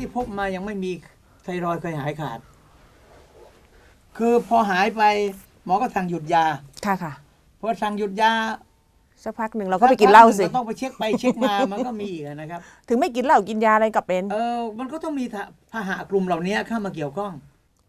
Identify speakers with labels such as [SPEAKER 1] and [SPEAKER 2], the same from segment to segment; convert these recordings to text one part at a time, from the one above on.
[SPEAKER 1] ที่พบมายังไม่มีไทรอยด์เคยหายขาด คือพอหายไปหมอก็สั่งหยุดยา
[SPEAKER 2] ค่ะค่ะ
[SPEAKER 1] พอสั่งหยุดยา
[SPEAKER 2] สักพักหนึ่งเราก็ไปกินเหล้าสิ
[SPEAKER 1] ก็ต้องไปเช็คไปเช็คมามันก็มีอีกนะครับ
[SPEAKER 2] ถึงไม่กินเหล้ากินยาอะไรกับเป็น
[SPEAKER 1] เออมันก็ต้องมีพาหะกลุ่มเหล่านี้เข้ามาเกี่ยวข้อง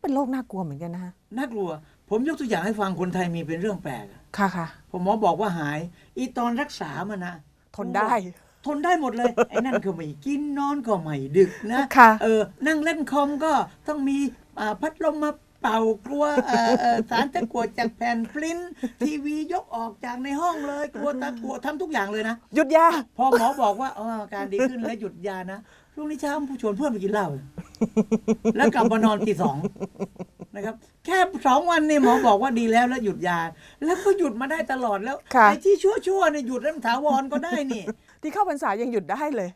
[SPEAKER 2] เป็นโรคน่ากลัวเหมือนกันนะฮะ
[SPEAKER 1] น่ากลัว ผมยกตัวอย่างให้ฟังคนไทยมีเป็นเรื่องแปลกอะ
[SPEAKER 2] ค่ะค่ะ
[SPEAKER 1] ผมหมอบอกว่าหาย อีตอนรักษามันนะ
[SPEAKER 2] ทนได้
[SPEAKER 1] ทนได้หมดเลย ไอ้นั่นก็ไม่กินนอนก็ไม่ดึกนะ
[SPEAKER 2] ค่ะ
[SPEAKER 1] เออนั่งเล่นคอมก็ต้องมีอ่าพัดลมมาเป่ากลัวเอ่อเอ่อสารตะกั่วจากแผ่นฟลินท์ทีวียกออกจากในห้องเลยกลัวตะกั่วทำทุกอย่างเลยนะ
[SPEAKER 2] หยุดยา
[SPEAKER 1] พอหมอบอกว่าอ๋ออาการดีขึ้นแล้วหยุดยานะพรุ่งนี้เช้าผู้ชวนเพื่อนไปกินเหล้า แล้วกลับมานอนตีสองนะครับ แค่สองวันเนี่ยหมอบอกว่าดีแล้วแล้วหยุดยา แล้วก็หยุดมาได้ตลอดแล้ว
[SPEAKER 2] ค่ะ
[SPEAKER 1] ไอ้ที่ชั่วๆเนี่ยหยุดแล้วมันถาวรก็ได้นี่
[SPEAKER 2] ที่เข้าพรรษายังหยุดได้เลย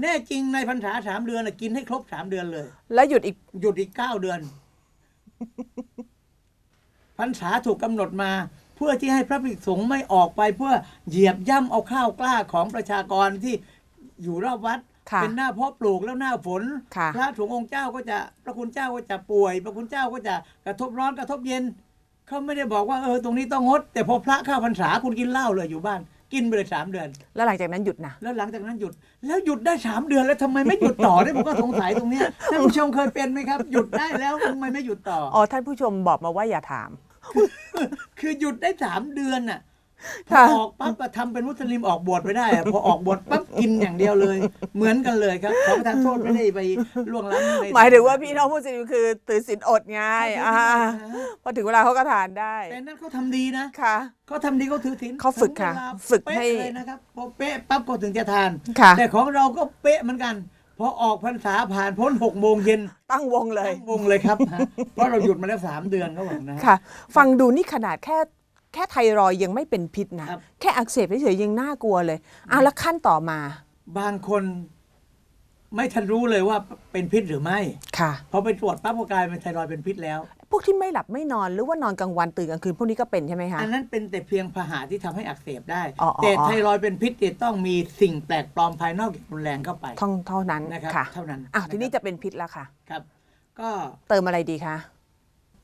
[SPEAKER 1] แน่จริงในพรรษาสามเดือนน่ะกินให้ครบสามเดือนเลย
[SPEAKER 2] แล้วหยุดอีก
[SPEAKER 1] หยุดอีกเก้าเดือน พรรษาถูกกำหนดมา เพื่อที่ให้พระภิกษุสงฆ์ไม่ออกไปเพื่อเหยียบย่ำเอาข้าวกล้าของประชากรที่อยู่รอบวัด
[SPEAKER 2] ค่ะ
[SPEAKER 1] เป็นหน้าเพาะปลูกแล้วหน้าฝน
[SPEAKER 2] ค่ะ
[SPEAKER 1] พระสงฆ์องค์เจ้าก็จะพระคุณเจ้าก็จะป่วย พระคุณเจ้าก็จะกระทบร้อนกระทบเย็นเขาไม่ได้บอกว่าเออตรงนี้ต้องงด แต่พอพระเข้าพรรษาคุณกินเหล้าเลยอยู่บ้าน กินไปเลยสามเดือน
[SPEAKER 2] แล้วหลังจากนั้นหยุดนะ
[SPEAKER 1] แล้วหลังจากนั้นหยุดแล้วหยุดได้สามเดือนแล้วทำไมไม่หยุดต่อเนี่ยผมก็สงสัยตรงเนี้ยท่านผู้ชมเคยเป็นไหมครับ หยุดได้แล้วทำไมไม่หยุดต่อ
[SPEAKER 2] อ๋อ ท่านผู้ชมบอกมาว่าอย่าถาม
[SPEAKER 1] คือหยุดได้สามเดือนน่ะ พอ
[SPEAKER 2] ค่ะ
[SPEAKER 1] ออกปั๊บก็ทำเป็นมุสลิมออกบวชไม่ได้อะพอออกบวชปั๊บกินอย่างเดียวเลย เหมือนกันเลยครับขอประทานโทษไม่ได้ไปล่วงล้ำใน
[SPEAKER 2] หมายถึงว่าพี่น้องมุสลิมคือถือศีลอดไงอ่าพอถึงเวลาเขาก็ทานได้
[SPEAKER 1] แต่นั่นเขาทำดีนะ
[SPEAKER 2] ค่ะ
[SPEAKER 1] เขาทำดีเขาถือศีล
[SPEAKER 2] เขาฝึกค่ะ
[SPEAKER 1] ถึงวลา
[SPEAKER 2] ฝึก
[SPEAKER 1] เป๊ะ
[SPEAKER 2] ให้
[SPEAKER 1] เลยนะครับพอเป๊ะปั๊บก็ถึงจะทาน
[SPEAKER 2] ค่ะ
[SPEAKER 1] แต่ของเราก็เป๊ะเหมือนกันพอออกพรรษาผ่านพ้นหกโมงเย็น
[SPEAKER 2] ตั้งวงเลย
[SPEAKER 1] ตั้งวงเลยครับฮะเพราะเราหยุดมาแล้วสามเดือนเขาบอกนะ
[SPEAKER 2] ค่ะ ฟังดูนี่ขนาดแค่ แค่ไทรอยด์ยังไม่เป็นพิษนะ
[SPEAKER 1] ครับ
[SPEAKER 2] แค่อักเสบเฉยๆยังน่ากลัวเลยอะแล้วขั้นต่อมา
[SPEAKER 1] บางคนไม่ทันรู้เลยว่าเป็นพิษหรือไม่
[SPEAKER 2] ค่ะ
[SPEAKER 1] พอไปตรวจปั๊บก็กลายเป็นไทรอยด์เป็นพิษแล้ว
[SPEAKER 2] พวกที่ไม่หลับไม่นอนหรือว่านอนกลางวันตื่นกลางคืนพวกนี้ก็เป็นใช่ไหมคะ
[SPEAKER 1] อันนั้นเป็นแต่เพียงพาหะที่ทำให้อักเสบได้
[SPEAKER 2] อ๋ออ๋อ
[SPEAKER 1] แต่ไทรอยด์เป็นพิษเนี่ยต้องมีสิ่งแปลกปลอมภายนอกอย่างรุนแรงเข้าไป
[SPEAKER 2] ท่องเท่านั้น
[SPEAKER 1] นะครับ
[SPEAKER 2] ค่ะ
[SPEAKER 1] เท่านั้น
[SPEAKER 2] อะทีนี้
[SPEAKER 1] นะครับ
[SPEAKER 2] จะเป็นพิษแล้วค่ะ
[SPEAKER 1] ครับ ก็
[SPEAKER 2] เติมอะไรดีคะ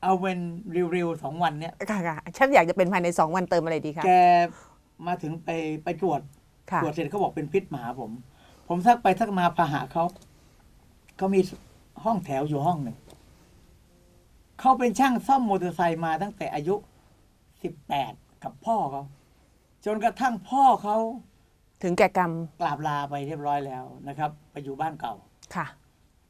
[SPEAKER 1] เอาเป็นเร็วๆสองวันเนี่ย
[SPEAKER 2] ค่ะค่ะฉันอยากจะเป็นภายในสองวันเติมอะไรดีคะ
[SPEAKER 1] แกมาถึงไปไปตรวจ
[SPEAKER 2] ค่ะ
[SPEAKER 1] ตรวจเสร็จเขาบอกเป็นพิษมาหาผม ผมซักไปซักมาพาหะเขาเขามีห้องแถวอยู่ห้องหนึ่งเขาเป็นช่างซ่อมมอเตอร์ไซค์มาตั้งแต่อายุสิบแปดกับพ่อเขาจนกระทั่งพ่อเขา
[SPEAKER 2] ถึงแก่กรรม
[SPEAKER 1] กราบลาไปเรียบร้อยแล้วนะครับ ไปอยู่บ้านเก่า
[SPEAKER 2] ค่ะ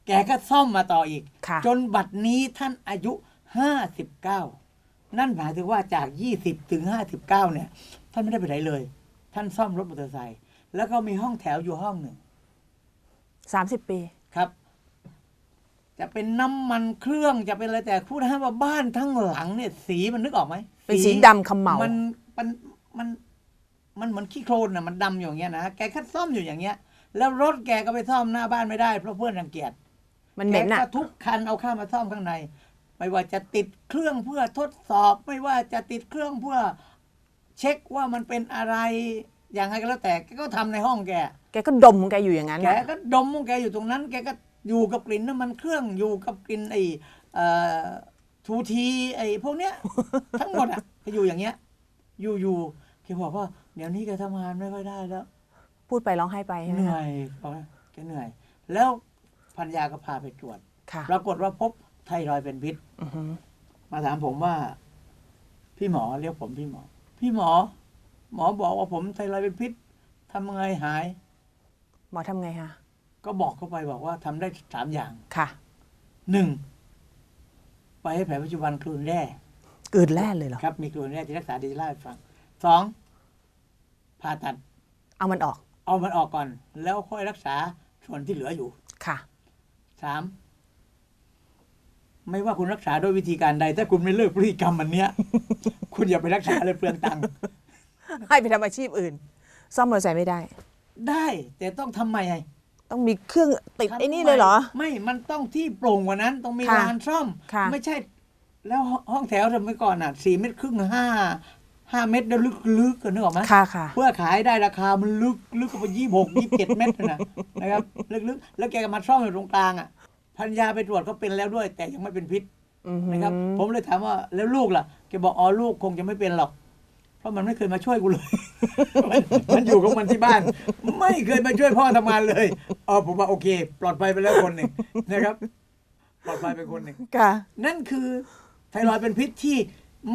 [SPEAKER 1] แกก็ซ่อมมาต่ออีก
[SPEAKER 2] ค่ะ
[SPEAKER 1] จนบัดนี้ท่านอายุ ห้าสิบเก้านั่นหมายถึงว่าจากยี่สิบถึงห้าสิบเก้าเนี่ย ท่านไม่ได้ไปไหนเลย ท่านซ่อมรถมอเตอร์ไซค์แล้วก็มีห้องแถวอยู่ห้องหนึ่ง
[SPEAKER 2] 30ปี
[SPEAKER 1] ครับ จะเป็นน้ำมันเครื่องจะเป็นอะไรแต่พูดให้ว่าบ้านทั้งหลังเนี่ย สีมันนึกออกไหม
[SPEAKER 2] เป็นสีดำขมเหลา
[SPEAKER 1] มันมันมันมันเหมือนขี้โคลนนะมันดำอยู่อย่างเงี้ยนะแกคัดซ่อมอยู่อย่างเงี้ย แล้วรถแกก็ไปซ่อมหน้าบ้านไม่ได้เพราะเพื่อนรังเกียจ
[SPEAKER 2] มันเหม็น
[SPEAKER 1] แก
[SPEAKER 2] อะ
[SPEAKER 1] ก็ทุกคันเอาเข้ามาซ่อมข้างใน ไม่ว่าจะติดเครื่องเพื่อทดสอบ ไม่ว่าจะติดเครื่องเพื่อเช็คว่ามันเป็นอะไรอย่างไรก็แล้วแต่แกก็ทำในห้องแก
[SPEAKER 2] แกก็ดมของแกอยู่อย่างนั้น
[SPEAKER 1] แก
[SPEAKER 2] น่ะ
[SPEAKER 1] ก็ดมของแกอยู่ตรงนั้น แกก็อยู่กับกลิ่นน้ำมันเครื่องอยู่กับกลิ่นไอ้เอ่อทูทีไอ้พวกเนี้ยทั้งหมดอะแกอยู่อย่างเงี้ย อยู่อยู่แกบอกว่าเดี๋ยวนี้แกทำงานไม่ค่อยได้แล้ว
[SPEAKER 2] พูดไปร้องไห้ไปใช่ไหม
[SPEAKER 1] เหนื่
[SPEAKER 2] คะ
[SPEAKER 1] อยบอกว่าแกเหนื่อย แล้วพันยาก็พาไปตรวจ
[SPEAKER 2] ค่ะ
[SPEAKER 1] ปรากฏว่าพบ ไทรอยด์เป็นพิษ
[SPEAKER 2] อือหือ
[SPEAKER 1] มาถามผมว่า พี่หมอเรียกผมพี่หมอ พี่หมอ หมอบอกว่าผมไทรอยด์เป็นพิษทำยังไงหาย
[SPEAKER 2] หมอทำไงคะ
[SPEAKER 1] ก็บอกเข้าไปบอกว่าทำได้สามอย่าง
[SPEAKER 2] ค่ะ
[SPEAKER 1] หนึ่งไปให้แผนปัจจุบันกลืนแร่
[SPEAKER 2] กลืนแร่เลยเหรอ
[SPEAKER 1] ครับ มีกลืนแร่ที่รักษาดีจะเล่าให้ฟังสองผ่าตัด
[SPEAKER 2] เอามันออก
[SPEAKER 1] เอามันออกก่อน แล้วค่อยรักษาส่วนที่เหลืออยู่
[SPEAKER 2] ค่ะ
[SPEAKER 1] สาม ไม่ว่าคุณรักษาด้วยวิธีการใด ถ้าคุณไม่เลิกพฤติกรรมมันเนี้ย คุณอย่าไปรักษาเลยเปลืองตังค์
[SPEAKER 2] ให้ไปทำอาชีพอื่น ซ่อมมอเตอร์ไซค์ไม่ได้
[SPEAKER 1] ได้ แต่ต้องทำไมไง
[SPEAKER 2] ต้องมีเครื่องติด
[SPEAKER 1] ทำ
[SPEAKER 2] ไอ้นี่เลยเหรอ
[SPEAKER 1] ไม่ มันต้องที่โปร่งกว่านั้น ต้องมี
[SPEAKER 2] ค่ะ
[SPEAKER 1] ลานซ่อม
[SPEAKER 2] ค่ะ
[SPEAKER 1] ไม่ใช่ แล้วห้องแถวทำไมก่อนอะสี่เมตรครึ่งห้าห้าเมตรแล้วลึกลึกกันนึกออกไหม
[SPEAKER 2] ค่ะค่ะ
[SPEAKER 1] เพื่อขายได้ราคามันลึกลึกกว่ายี่หกยี่เจ็ดเมตรนะนะครับ ลึกๆ แล้วแกก็มาซ่อมอยู่ตรงกลางอะ พันยาไปตรวจก็เป็นแล้วด้วย แต่ยังไม่เป็นพิษ
[SPEAKER 2] อือหือ
[SPEAKER 1] นะครับ ผมเลยถามว่าแล้วลูกล่ะแกบอกอ๋อลูกคงจะไม่เป็นหรอก เพราะมันไม่เคยมาช่วยกูเลย มันมันอยู่ของมันที่บ้าน ไม่เคยมาช่วยพ่อทำงานเลยอ๋อผมว่าโอเค ปลอดภัยไปแล้วคนหนึ่งนะครับ ปลอดภัยไปคนหนึ่ง
[SPEAKER 2] ค่ะ
[SPEAKER 1] นั่นคือไทรอยด์เป็นพิษที่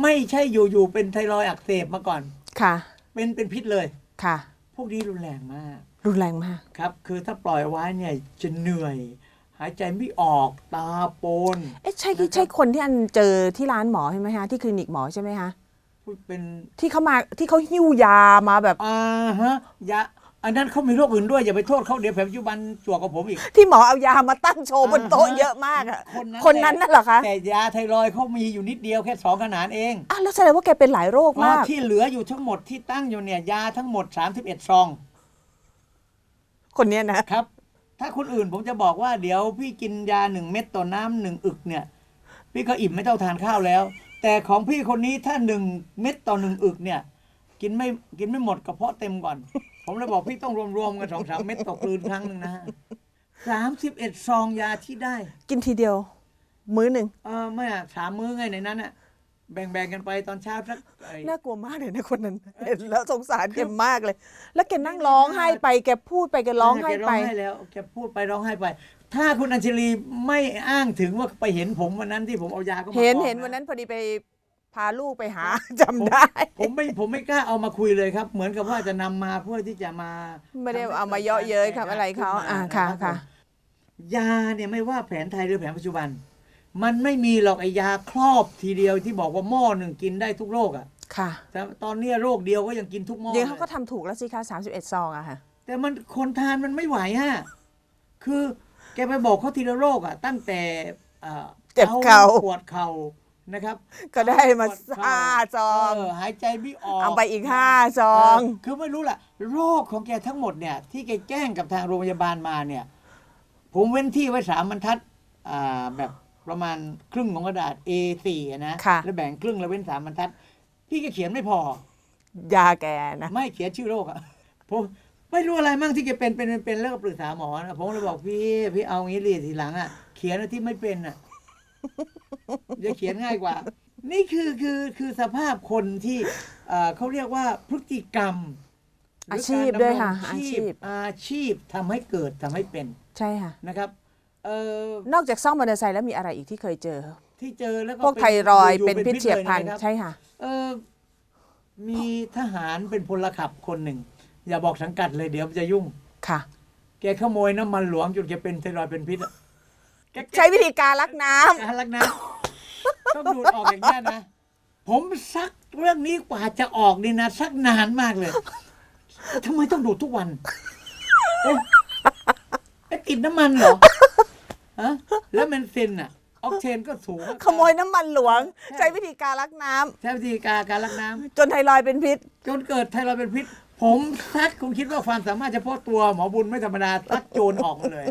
[SPEAKER 1] ไม่ใช่อยู่ๆเป็นไทรอยด์อักเสบมาก่อน
[SPEAKER 2] ค่ะ
[SPEAKER 1] เป็นเป็นพิษเลย
[SPEAKER 2] ค่ะ
[SPEAKER 1] พวกนี้รุนแรงมาก
[SPEAKER 2] รุนแรงมาก
[SPEAKER 1] ครับ คือถ้าปล่อยไว้เนี่ยจะเหนื่อย หายใจไม่ออกตาโปน
[SPEAKER 2] เอ๊ะใช่
[SPEAKER 1] นะครับ
[SPEAKER 2] ใช่คนที่อันเจอที่ร้านหมอใช่ไหมคะที่คลินิกหมอใช่ไหมคะ
[SPEAKER 1] เป็น
[SPEAKER 2] ที่เขามาที่เขาหิ้วยามาแบบ
[SPEAKER 1] อ่าฮะยาอันนั้นเขามีโรคอื่นด้วย อย่าไปโทษเขาเดี๋ยวแผลปัจจุบันจั่วกับผมอีก
[SPEAKER 2] ที่หมอเอายามาตั้งโชว์บนโต๊ะ
[SPEAKER 1] อ่าฮะ
[SPEAKER 2] เยอะมากอะ
[SPEAKER 1] คนนั้น
[SPEAKER 2] คนนั้นน่ะเหรอคะ
[SPEAKER 1] แต่ยาไทรอยด์เขามีอยู่นิดเดียวแค่สองขนาดเอง
[SPEAKER 2] อะแล้วแสดงว่าแกเป็นหลายโรค
[SPEAKER 1] อ๋อ
[SPEAKER 2] มาก
[SPEAKER 1] ที่เหลืออยู่ทั้งหมดที่ตั้งอยู่เนี่ยยาทั้งหมด 31 ซอง
[SPEAKER 2] คนเนี้ยนะ
[SPEAKER 1] ครับ ถ้าคนอื่นผมจะบอกว่าเดี๋ยวพี่กินยาหนึ่งเม็ดต่อน้ำหนึ่งอึกเนี่ย พี่ก็อิ่มไม่ต้องทานข้าวแล้ว แต่ของพี่คนนี้ถ้าหนึ่งเม็ดต่อหนึ่งอึกเนี่ย กินไม่กินไม่หมดกระเพาะเต็มก่อน ผมเลยบอกพี่ต้องรวมๆกันสองสามเม็ดต่อกลืนครั้งหนึ่งนะฮะสามสิบเอ็ดซองยาที่ได้
[SPEAKER 2] กินทีเดียว มื้อหนึ่ง
[SPEAKER 1] เออไม่อะสามมื้อไงในนั้นอะ แบ่งๆกันไปตอนเช้าสักไอ้
[SPEAKER 2] น่ากลัวมากเลยนะคนนั้น เห็นแล้วสงสารแกมากเลย แล้วแกนั่งร้องไห้ไปแกพูดไปแกร้องไห้
[SPEAKER 1] แก
[SPEAKER 2] ไป
[SPEAKER 1] ร้องไห้แล้วแกพูดไปร้องไห้ไป ถ้าคุณอัญชลีไม่อ้างถึงว่าไปเห็นผมวันนั้นที่ผมเอายาเข้ามา
[SPEAKER 2] เห็น
[SPEAKER 1] กอง
[SPEAKER 2] เห็นวันนั้นพอดีไปพาลูกไปหา จำได้
[SPEAKER 1] ผมไม่ผมไม่กล้าเอามาคุยเลยครับ เหมือนกับว่าจะนำมาเพื่อที่จะมา
[SPEAKER 2] ไม่ได้เอามาเยาะเย้ยครับอะไรเขาอ่าค่ะค่ะ
[SPEAKER 1] ยาเนี่ยไม่ว่าแผนไทยหรือแผนปัจจุบัน มันไม่มีหรอกไอยาครอบทีเดียวที่บอกว่าหม้อหนึ่งกินได้ทุกโรคอะ
[SPEAKER 2] ค่ะ
[SPEAKER 1] แต่ตอนเนี้ยโรคเดียวก็ยังกินทุกหม้อ
[SPEAKER 2] ยังเขา
[SPEAKER 1] ล
[SPEAKER 2] ก็ทำถูกแล้วสิคะ31 ซองอะค่ะ
[SPEAKER 1] แต่มันคนทานมันไม่ไหวฮะคือแกไปบอกเขาทีละโรคอะตั้งแต่อ่อ
[SPEAKER 2] เจ็บเข่า
[SPEAKER 1] ปวดเข่านะครับ
[SPEAKER 2] ก็ได้มา
[SPEAKER 1] ปวเข่
[SPEAKER 2] ห้าซอง
[SPEAKER 1] เหายใจไม่ออก
[SPEAKER 2] เอาไปอีกห้าซอง
[SPEAKER 1] เคือไม่รู้ล่ะ โรคของแกทั้งหมดเนี่ย ที่แกแจ้งกับทางโรงพยาบาลมาเนี่ย ผมเว้นที่ไว้สามบรรทัดอ่าแบบ ประมาณครึ่งของกระดาษ A4 อะนะ
[SPEAKER 2] ค่ะ
[SPEAKER 1] แล้วแบ่งครึ่งแล้วเว้นสามบรรทัด พี่ก็เขียนไม่พอ
[SPEAKER 2] ยาแกนะ
[SPEAKER 1] ไม่เขียนชื่อโรคอะผมไม่รู้อะไรมั่งที่แกเป็นเป็นเป็นเป็นแล้วก็ปรึกษาหมอนะผมเลยบอกพี่พี่เอางี้เลยทีหลังอะเขียนอันที่ไม่เป็นอะจะเขียนง่ายกว่า นี่คือคือคือสภาพคนที่เอ่อเขาเรียกว่าพฤติกรรมหรื
[SPEAKER 2] อาชีพ
[SPEAKER 1] กร
[SPEAKER 2] ด้วยค่ะ
[SPEAKER 1] ดำรง
[SPEAKER 2] อาชีพ
[SPEAKER 1] อาชีพทำให้เกิดทำให้เป็น
[SPEAKER 2] ใช่ค่ะ
[SPEAKER 1] นะครับ เอ่อน
[SPEAKER 2] อกจากซ่อมมอเตอร์ไซค์แล้วมีอะไรอีกที่เคยเจอ
[SPEAKER 1] ที่เจอแล้วก็
[SPEAKER 2] พวก
[SPEAKER 1] เป็น
[SPEAKER 2] ไทรอยด์
[SPEAKER 1] อยู่ๆ
[SPEAKER 2] เป็นพิษเฉียบพลัน
[SPEAKER 1] ลนะครับ
[SPEAKER 2] ใช่ค่ะ
[SPEAKER 1] เออมีทหารเป็นพลขับคนหนึ่ง อย่าบอกสังกัดเลยเดี๋ยวมันจะยุ่ง
[SPEAKER 2] ค่ะ
[SPEAKER 1] แกขโมยน้ำมันหลวงจนแกเป็นไทรอยด์เป็นพิษอะแก
[SPEAKER 2] ใช้วิธีการลักน้ำ
[SPEAKER 1] การลักน้ำต้องดูดออกอย่างนี้ยนะ ผมซักเรื่องนี้กว่าจะออกนี่นะซักนานมากเลยทำไมต้องดูดทุกวันเอ๊ะเอ๊ะติดน้ำมันเหรอ ฮะแล้วเมนซินอะออกเทนก็สูง
[SPEAKER 2] ขโมยน้ำมันหลวง ใช้วิธีการลักน้ำ
[SPEAKER 1] ใช้วิธีการการลักน้ำ
[SPEAKER 2] จนไทรอยด์เป็นพิษ
[SPEAKER 1] จนเกิดไทรอยด์เป็นพิษ ผมซักคุณคิดว่าความสามารถเฉพาะตัวหมอบุญไม่ธรรมดาซักโจรออกมาเลย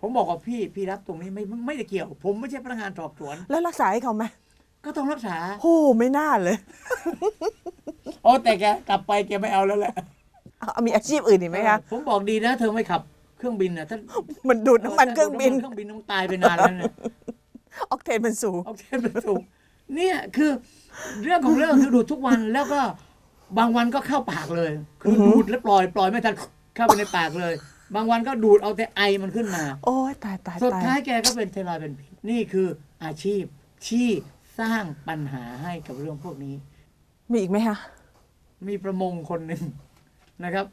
[SPEAKER 1] ผมบอกว่าพี่พี่รับตรงนี้ไม่ไม่ไม่ได้เกี่ยว ผมไม่ใช่พนักงานสอบสวน
[SPEAKER 2] แล้วรักษาให้เขาไหม
[SPEAKER 1] ก็ต้องรักษา
[SPEAKER 2] โอ้ไม่น่าเลย
[SPEAKER 1] โอ้แต่แกกลับไปแกไม่เอาแล้วแหละ
[SPEAKER 2] เอามีอาชีพอื่นอีกไหมคะ
[SPEAKER 1] ผมบอกดีนะ เธอไม่ขับ เครื่องบินนะถ้า
[SPEAKER 2] มันดูดน้ำมันเครื่องบิน
[SPEAKER 1] เครื่องบินต้องตายไปนานแล้วเนี่ย
[SPEAKER 2] ออกเทนมันสูง
[SPEAKER 1] เอาเทนไปสูงเนี่ยคือเรื่องของเรื่องคือดูดทุกวันแล้วก็บางวันก็เข้าปากเลย คืออ
[SPEAKER 2] อหือ
[SPEAKER 1] ดูดแล้วปล่อยปล่อยไม่ทันเข้าไปในปากเลย บางวันก็ดูดเอาแต่ไอมันขึ้นมา
[SPEAKER 2] โอ้ยตายตาย
[SPEAKER 1] สุด
[SPEAKER 2] ตาย
[SPEAKER 1] ท้ายแกก็เป็นไทรอยด์เป็นพิษนี่คืออาชีพที่สร้างปัญหาให้กับเรื่องพวกนี้
[SPEAKER 2] มีอีกไหมคะ
[SPEAKER 1] มีประมงคนหนึ่งนะครับ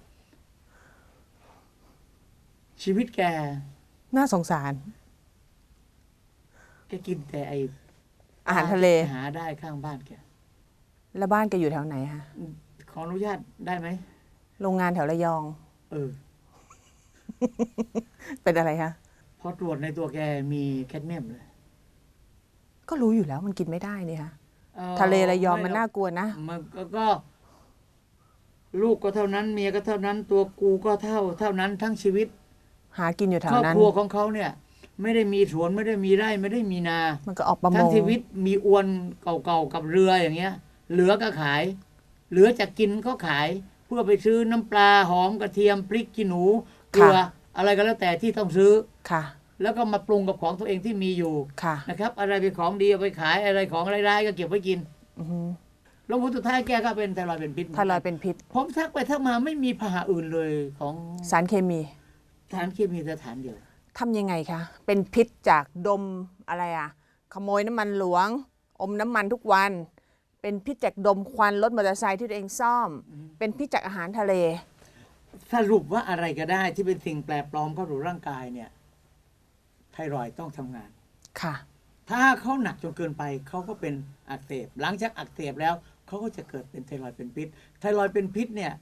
[SPEAKER 1] ชีวิตแก
[SPEAKER 2] น่าสงสาร
[SPEAKER 1] แกกินแต่ไอ
[SPEAKER 2] อาหารทะเล
[SPEAKER 1] หาได้ข้างบ้านแก
[SPEAKER 2] แล้วบ้านแกอยู่แถวไหนคะ
[SPEAKER 1] ขออนุญาตได้ไหม
[SPEAKER 2] โรงงานแถวระยอง
[SPEAKER 1] เออ
[SPEAKER 2] เป็นอะไรคะ
[SPEAKER 1] พอตรวจในตัวแกมีแคดเมียมเลย
[SPEAKER 2] ก็รู้อยู่แล้วมันกินไม่ได้นี่คะ
[SPEAKER 1] เอ่อ
[SPEAKER 2] ทะเลระยอง
[SPEAKER 1] ไห
[SPEAKER 2] มันน่ากลัวนะ
[SPEAKER 1] มันก็ก็ ลูกก็เท่านั้น เมียก็เท่านั้น ตัวกูก็เท่า เท่านั้นทั้งชีวิต
[SPEAKER 2] หากินอยู่แถ
[SPEAKER 1] ควรอบ
[SPEAKER 2] นั้น
[SPEAKER 1] ครัวของเขาเนี่ย ไม่ได้มีสวนไม่ได้มีไร่ไม่ได้มีนา
[SPEAKER 2] มันก็ออกประม
[SPEAKER 1] ทั้ง
[SPEAKER 2] ง
[SPEAKER 1] ชีวิตมีอวนเก่าๆกับเรืออย่างเงี้ย เหลือก็ขาย เหลือจะกินก็ขาย เพื่อไปซื้อน้ำปลาหอมกระเทียมพริกขี้หนูเกลืออะไรก็แล้วแต่ที่ต้องซื้อ
[SPEAKER 2] ค่ะ
[SPEAKER 1] แล้วก็มาปรุงกับของตัวเองที่มีอยู่
[SPEAKER 2] ค่ะ
[SPEAKER 1] นะครับ อะไรเป็นของดีเอาไปขายอะไรของร้ายๆก็เก็บไว้กิน
[SPEAKER 2] อือฮึ
[SPEAKER 1] แล้วผลสุดท้ายแกก็เป็นไทรอยด์เป็นพิษ
[SPEAKER 2] ไทรอยด์เป็นพิษ
[SPEAKER 1] ผมทักไปทักมาไม่มีพาหะอื่นเลยของ
[SPEAKER 2] สารเคมี
[SPEAKER 1] สารเคมีแต่ฐานเดียว
[SPEAKER 2] ทำยังไงคะ เป็นพิษจากดมอะไรอะขโมยน้ำมันหลวง อมน้ำมันทุกวัน เป็นพิษจากดมควันรถมอเตอร์ไซค์ที่ตัวเองซ่อม เป็นพิษจากอาหารทะเล
[SPEAKER 1] สรุปว่าอะไรก็ได้ที่เป็นสิ่งแปลกปลอมเข้าสู่ร่างกายเนี่ยไทรอยด์ต้องทำงาน
[SPEAKER 2] ค่ะ
[SPEAKER 1] ถ้าเขาหนักจนเกินไปเขาก็เป็นอักเสบ หลังจากอักเสบแล้วเขาก็จะเกิดเป็นไทรอยด์เป็นพิษ ไทรอยด์เป็นพิษเนี่ย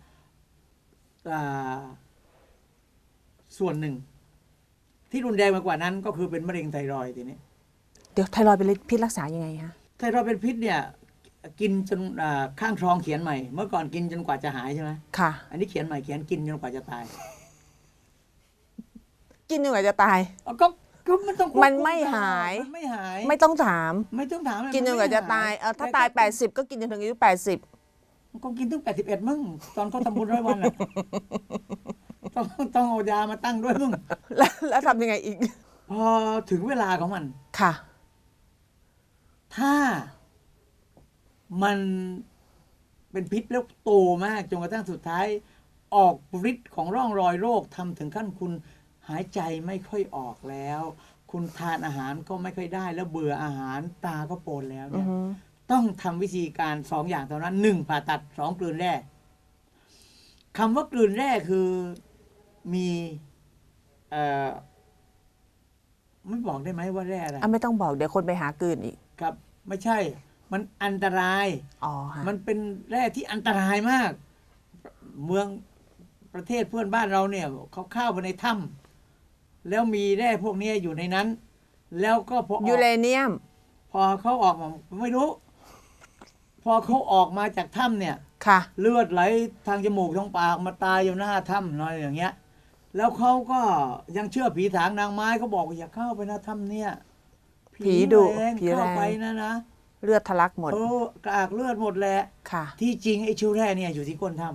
[SPEAKER 1] อ่า ส่วนหนึ่ง ที่รุนแรงมากกว่านั้น ก็คือเป็นมะเร็งไทรอยด์ทีนี้
[SPEAKER 2] เดี๋ยวไทรอยด์เป็นพิษรักษายังไงคะ
[SPEAKER 1] ไทรอยด์เป็นพิษเนี่ยกินจนอ่าข้างท้องเขียนใหม่ เมื่อก่อนกินจนกว่าจะหายใช่ไหม
[SPEAKER 2] ค่ะ
[SPEAKER 1] อันนี้เขียนใหม่เขียนกินจนกว่าจะตาย
[SPEAKER 2] กินจนกว่าจะตาย
[SPEAKER 1] เอาก็ก็มันต้องควบคุ
[SPEAKER 2] มันไม่หาย
[SPEAKER 1] มันไม่หาย
[SPEAKER 2] ไม่ต้องถาม
[SPEAKER 1] ไม่ต้องถามเลย
[SPEAKER 2] กินจนกว่าจะตายเออถ้าตาย
[SPEAKER 1] แปด
[SPEAKER 2] 80 ก็กินจนถึงอายุ80
[SPEAKER 1] ก็กินตั้งแปดสิบเอ็ดมึง ตอนเขาทำบุญร้อยวันอะต้องต้องเอายามาตั้งด้วยมึง
[SPEAKER 2] แล้วแล้วทำยังไงอีก
[SPEAKER 1] พอถึงเวลาของมัน
[SPEAKER 2] ค่ะ
[SPEAKER 1] ถ้ามันเป็นพิษแล้วโตมากจนกระทั่งสุดท้าย ออกฤทธิ์ของร่องรอยโรคทำถึงขั้นคุณหายใจไม่ค่อยออกแล้ว คุณทานอาหารก็ไม่ค่อยได้ แล้วเบื่ออาหารตาก็โปนแล้ว
[SPEAKER 2] อื
[SPEAKER 1] เนี่
[SPEAKER 2] อยฮึ
[SPEAKER 1] ต้องทำวิธีการสองอย่างเท่านั้นหนึ่งผ่าตัดสองกลืนแร่คำว่ากลืนแร่คือมีเอ่อไม่บอกได้ไหมว่าแร่อะไร
[SPEAKER 2] อะไม่ต้องบอกเดี๋ยวคนไปหากลืนอีก
[SPEAKER 1] ครับ ไม่ใช่ มันอันตราย
[SPEAKER 2] อ๋อค่ะ
[SPEAKER 1] มันเป็นแร่ที่อันตรายมาก เมืองประเทศเพื่อนบ้านเราเนี่ยเขาเข้าไปในถ้ำแล้วมีแร่พวกนี้อยู่ในนั้น แล้วก็พอออก
[SPEAKER 2] ยูเรเนียม
[SPEAKER 1] พอเขาออกมาไม่รู้ พอเขาออกมาจากถ้ำเนี่ย
[SPEAKER 2] ค่ะ
[SPEAKER 1] เลือดไหลทางจมูกทางปากมาตายอยู่หน้าถ้ำน้อยอย่างเงี้ย แล้วเขาก็ยังเชื่อผีสางนางไม้เขาบอกว่าอย่าเข้าไปนะถ้ำเนี่ย
[SPEAKER 2] ผีดุ
[SPEAKER 1] แรง
[SPEAKER 2] ผีแรง
[SPEAKER 1] เข้าไปนะนะ
[SPEAKER 2] เลือดทะลักหมด
[SPEAKER 1] เออกระอักเลือดหมดแหละ
[SPEAKER 2] ค่ะ
[SPEAKER 1] ที่จริงไอ้ชิวแร่เนี่ยอยู่ที่ก้นถ้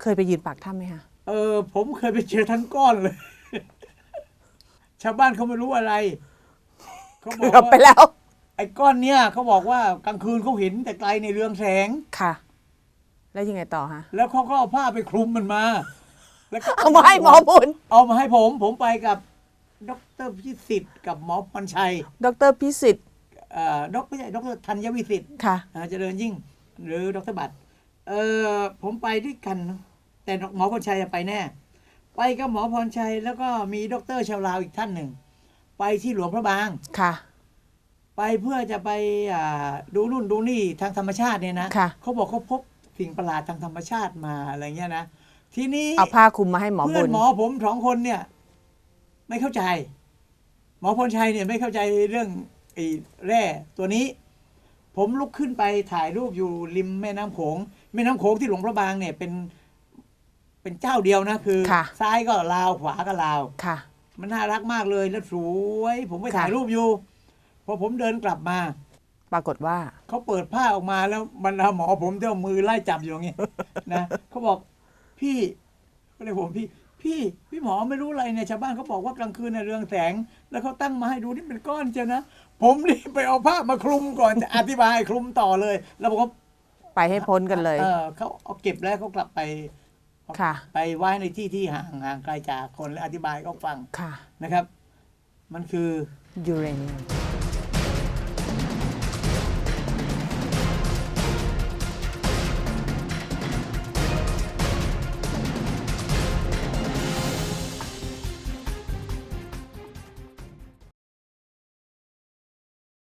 [SPEAKER 2] เคยไปยืนปากถ้ำไหมคะำ
[SPEAKER 1] เออ ผมเคยไปเจอทั้งก้อนเลย ชาวบ้านเขาไม่รู้อะไรเขาบอก
[SPEAKER 2] เกือบไป
[SPEAKER 1] ว่า
[SPEAKER 2] แล้ว
[SPEAKER 1] ไอ้ก้อนเนี่ยเขาบอกว่ากลางคืนเขาเห็นแต่ไกลในเรืองแสง
[SPEAKER 2] ค่ะ แล้วยังไงต่อฮะ
[SPEAKER 1] แล้วเขาก็เอาผ้าไปคลุมมันมา แล้วก็
[SPEAKER 2] เอามาให้หมอบุญ
[SPEAKER 1] เอามาให้ผม ผมไปกับดรพิสิทธิ์กับหมอพรชัย
[SPEAKER 2] ดรพิสิทธิ์
[SPEAKER 1] เอ่อดรไม่ใช่ดรธัญวิสิทธิ์
[SPEAKER 2] ค่ะ
[SPEAKER 1] อ่าเจริญยิ่ง หรือดรบัตรเออผมไปด้วยกันนะแต่หมอพรชัยไปแน่ ไปกับหมอพรชัยแล้วก็มีดรชาวลาวอีกท่านหนึ่ง ไปที่หลวงพระบาง
[SPEAKER 2] ค่ะ
[SPEAKER 1] ไปเพื่อจะไปอ่าดูนู่นดูนี่ทางธรรมชาติเนี่ยนะ
[SPEAKER 2] ค่ะ
[SPEAKER 1] เขาบอกเขาพบสิ่งประหลาดทางธรรมชาติมาอะไรเงี้ยนะทีนี้
[SPEAKER 2] เอาผ้าคลุมมาให้หมอ
[SPEAKER 1] เพื่
[SPEAKER 2] บุ
[SPEAKER 1] อน
[SPEAKER 2] ญ
[SPEAKER 1] หมอผมสองคนเนี่ย ไม่เข้าใจ หมอพลชัยเนี่ยไม่เข้าใจเรื่องไอ้แร่ตัวนี้ ผมลุกขึ้นไปถ่ายรูปอยู่ริมแม่น้ำโขงแม่น้ำโขงที่หลวงพระบางเนี่ยเป็น เป็นเจ้าเดียวนะคือ
[SPEAKER 2] ค่ะ
[SPEAKER 1] ซ้ายก็ลาวขวาก็ลาว
[SPEAKER 2] ค่ะ
[SPEAKER 1] มันน่ารักมากเลยแล้วสวย ผมไปถ่าย
[SPEAKER 2] ค่ะ
[SPEAKER 1] รูปอยู่ พอผมเดินกลับมา
[SPEAKER 2] ปรากฏว่า
[SPEAKER 1] เขาเปิดผ้าออกมาแล้วบรรดาหมอผมเที่ยวมือไล่จับอยู่อย่างเงี้ยนะเขาบอกพี่ก็เลยผมพี่ พี่พี่หมอไม่รู้อะไรเนี่ยชาวบ้านเขาบอกว่ากลางคืนในยเรืองแสง แล้วเขาตั้งมาให้ดูนี่เป็นก้อนเจ้านะผมรีบไปเอาผ้ามาคลุมก่อนจะอธิบายคลุมต่อเลย แล้วผมก็
[SPEAKER 2] ไปให้พ้นกันเลย
[SPEAKER 1] เออเขาเอาเก็บแล้วเขากลับไป
[SPEAKER 2] ค่ะ
[SPEAKER 1] ไปไว้ในที่ที่ห่างห่างไกลจากคนและอธิบายให้เขาฟัง
[SPEAKER 2] ค่ะ
[SPEAKER 1] นะครับ มันคือ
[SPEAKER 2] ยูเรเนียม